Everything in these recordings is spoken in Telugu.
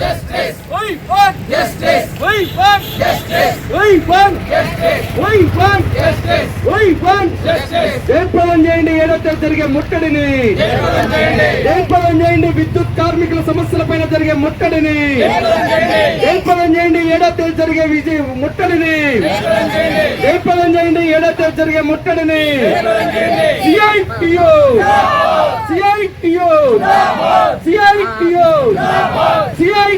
We want justice. We want justice. We want justice. We want justice. We want justice. జయప్రదం చేయండి ఏడో తేదీ జరిగే ముట్టడిని జయప్రదం చేయండి విద్యుత్ కార్మికుల సమస్యల పైన జరిగే ముట్టడిని జయప్రదం చేయండి ఏడో తేదీ జరిగే విజయ ముట్టడిని జయప్రదం చేయండి ఏడో తేదీ జరిగే ముట్టడిని సిఐటియు సిఐటియు సిఐటియు సిఐటియు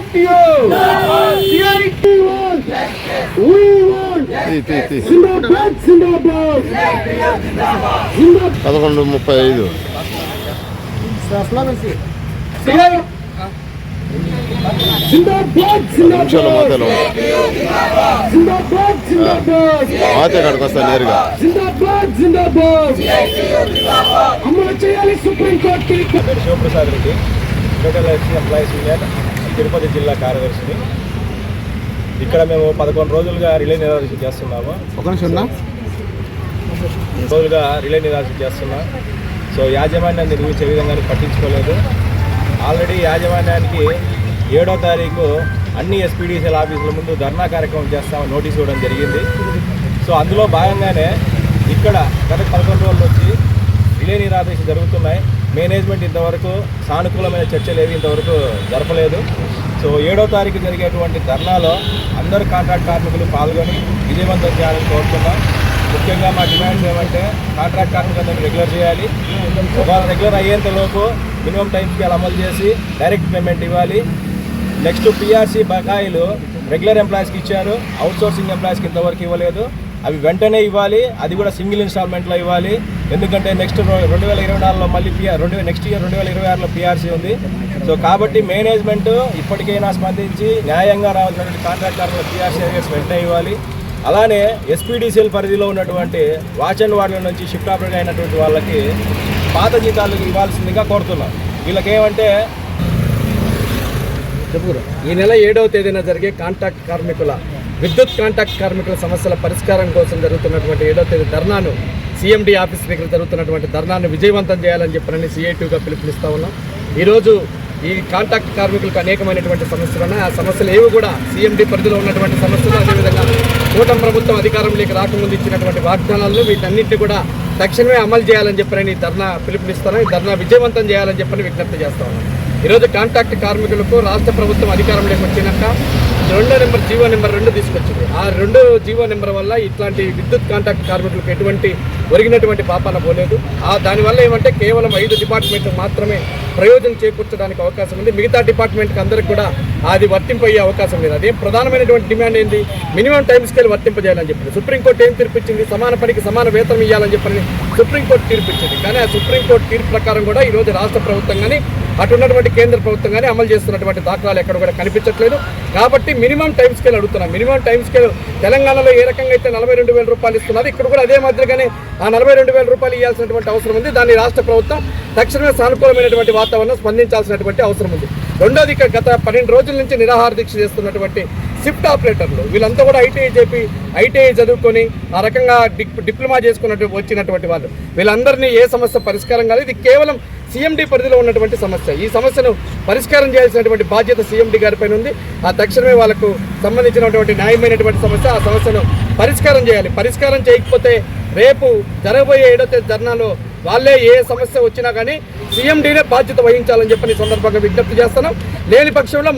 పదకొండు ముప్పై ఐదు మాతే కాడికి వస్తా నేరుగా. అమలు చేయాలి supreme court Sivaprasad Reddy SC employees union Tirupati జిల్లా కార్యదర్శిని. ఇక్కడ మేము పదకొండు రోజులుగా రిలే నిరాదీక్ష చేస్తున్నాము. ఒక నిమిషం రోజులుగా రిలే నిరాదీక్ష చేస్తున్నాం. సో యాజమాన్యాన్ని నిర్మించే విధంగా పట్టించుకోలేదు. ఆల్రెడీ యాజమాన్యానికి ఏడో తారీఖు అన్ని ఎస్పీడీసీఎల్ ఆఫీసుల ముందు ధర్నా కార్యక్రమం చేస్తామని నోటీస్ ఇవ్వడం జరిగింది. సో అందులో భాగంగానే ఇక్కడ గత పదకొండు రోజుల నుంచి రిలే నిరాదీక్ష జరుగుతున్నాయి. మేనేజ్మెంట్ ఇంతవరకు సానుకూలమైన చర్చలు ఏవి ఇంతవరకు జరపలేదు. సో ఏడో తారీఖు జరిగేటువంటి ధర్నాలో అందరు కాంట్రాక్ట్ కార్మికులు పాల్గొని విజయవంతం చేయాలని కోరుతున్నాం. ముఖ్యంగా మా డిమాండ్స్ ఏమంటే కాంట్రాక్ట్ కార్మికులందరినీ రెగ్యులర్ చేయాలి. ఒకవేళ రెగ్యులర్ అయ్యేంత లోపు మినిమం టైం స్కేల్ అమలు చేసి డైరెక్ట్ పేమెంట్ ఇవ్వాలి. నెక్స్ట్ పిఆర్సీ బకాయిలు రెగ్యులర్ ఎంప్లాయీస్కి ఇచ్చారు. అవుట్ సోర్సింగ్ ఎంప్లాయీస్కి ఇంతవరకు ఇవ్వలేదు. అవి వెంటనే ఇవ్వాలి. అది కూడా సింగిల్ ఇన్స్టాల్మెంట్లో ఇవ్వాలి. ఎందుకంటే నెక్స్ట్ రెండు వేల ఇరవై నాలుగులో మళ్ళీ పిఆర్ రెండు నెక్స్ట్ ఇయర్ రెండు వేల ఇరవై ఆరులో పిఆర్సీ ఉంది. సో కాబట్టి మేనేజ్మెంట్ ఇప్పటికైనా స్పందించి న్యాయంగా రావాల్సినటువంటి కాంట్రాక్ట్ కార్మికుల పిఆర్సీ ఏరియాస్ వెంటనే ఇవ్వాలి. అలానే ఎస్పీడీసీఎల్ పరిధిలో ఉన్నటువంటి వాచ్ అండ్ వార్డుల నుంచి షిఫ్ట్ ఆపరేట్ అయినటువంటి వాళ్ళకి పాత జీతాలు ఇవ్వాల్సిందిగా కోరుతున్నాం. వీళ్ళకేమంటే ఈ నెల ఏడవ తేదీన జరిగే కాంట్రాక్ట్ కార్మికుల విద్యుత్ కాంట్రాక్ట్ కార్మికుల సమస్యల పరిష్కారం కోసం జరుగుతున్నటువంటి ఏడో తేదీ ధర్నాను సీఎండీ ఆఫీస్ దగ్గర జరుగుతున్నటువంటి ధర్నాను విజయవంతం చేయాలని చెప్పనని సీఐటీగా పిలుపునిస్తా ఉన్నాం. ఈరోజు ఈ కాంట్రాక్ట్ కార్మికులకు అనేకమైనటువంటి సమస్యలు ఉన్నాయి. ఆ సమస్యలు ఏవి కూడా సీఎండీ పరిధిలో ఉన్నటువంటి సమస్యలు అదేవిధంగా కూటమి ప్రభుత్వం అధికారంలోకి రాకముందు ఇచ్చినటువంటి వాగ్దానాలను వీటన్నింటినీ కూడా తక్షణమే అమలు చేయాలని చెప్పని ఈ ధర్నా పిలుపునిస్తాను. ఈ ధర్నా విజయవంతం చేయాలని చెప్పని విజ్ఞప్తి చేస్తా ఉన్నాం ఈరోజు కాంట్రాక్ట్ కార్మికులకు రాష్ట్ర ప్రభుత్వం అధికారంలోకి వచ్చినాక రెండో నెంబర్ జీవో నెంబర్ రెండు తీసుకొచ్చింది. ఆ రెండు జీవో నెంబర్ వల్ల ఇట్లాంటి విద్యుత్ కాంట్రాక్ట్ కార్మికులకు ఎటువంటి ఒరిగినటువంటి పాపాన పోలేదు. ఆ దానివల్ల ఏమంటే కేవలం ఐదు డిపార్ట్మెంట్ మాత్రమే ప్రయోజనం చేకూర్చడానికి అవకాశం ఉంది. మిగతా డిపార్ట్మెంట్కి అందరికి కూడా అది వర్తింపయ్యే అవకాశం లేదు. అదే ప్రధానమైనటువంటి డిమాండ్ ఏంది? మినిమం టైం స్కేల్ వర్తింపజేయాలని చెప్పింది సుప్రీంకోర్టు ఏం తీర్పిచ్చింది? సమాన పనికి సమాన వేతనం ఇవ్వాలని చెప్పని సుప్రీంకోర్టు తీర్పిచ్చింది. కానీ ఆ సుప్రీంకోర్టు తీర్పు ప్రకారం కూడా ఈరోజు రాష్ట్ర ప్రభుత్వం కానీ అటు ఉన్నటువంటి కేంద్ర ప్రభుత్వం కానీ అమలు చేస్తున్నటువంటి దాఖలాలు ఎక్కడ కూడా కనిపించట్లేదు. కాబట్టి మినిమం టైం స్కేల్ అడుగుతున్నాం. మినిమం టైం స్కేల్ తెలంగాణలో ఏ రకంగా అయితే నలభై రెండు వేల రూపాయలు ఇస్తున్నారు ఇక్కడ కూడా అదే మాదిరిగానే ఆ నలభై రెండు వేల రూపాయలు ఇవ్వాల్సినటువంటి అవసరం ఉంది. దాన్ని రాష్ట్ర ప్రభుత్వం తక్షణమే సానుకూలమైనటువంటి వాతావరణం స్పందించాల్సినటువంటి అవసరం ఉంది. రెండోది ఇక్కడ గత పన్నెండు రోజుల నుంచి నిరాహార దీక్ష చేస్తున్నటువంటి షిఫ్ట్ ఆపరేటర్లు. వీళ్ళంతా కూడా ఐటీఐ చెప్పి ఐటీఐ చదువుకొని ఆ రకంగా డిప్లొమా చేసుకున్నట్టు వచ్చినటువంటి వాళ్ళు. వీళ్ళందరినీ ఏ సమస్య పరిష్కారం కాదు ఇది కేవలం సీఎండీ పరిధిలో ఉన్నటువంటి సమస్య. ఈ సమస్యను పరిష్కారం చేయాల్సినటువంటి బాధ్యత సీఎండీ గారిపైన ఉంది. ఆ తక్షణమే వాళ్ళకు సంబంధించినటువంటి న్యాయమైనటువంటి సమస్య ఆ సమస్యను పరిష్కారం చేయాలి. పరిష్కారం చేయకపోతే రేపు జరగబోయే ఏడో తేదీ ధర్నాలో వాళ్ళే ఏ సమస్య వచ్చినా కానీ సీఎండీనే బాధ్యత వహించాలని చెప్పని సందర్భంగా విజ్ఞప్తి చేస్తున్నాం. లేని పక్షంలో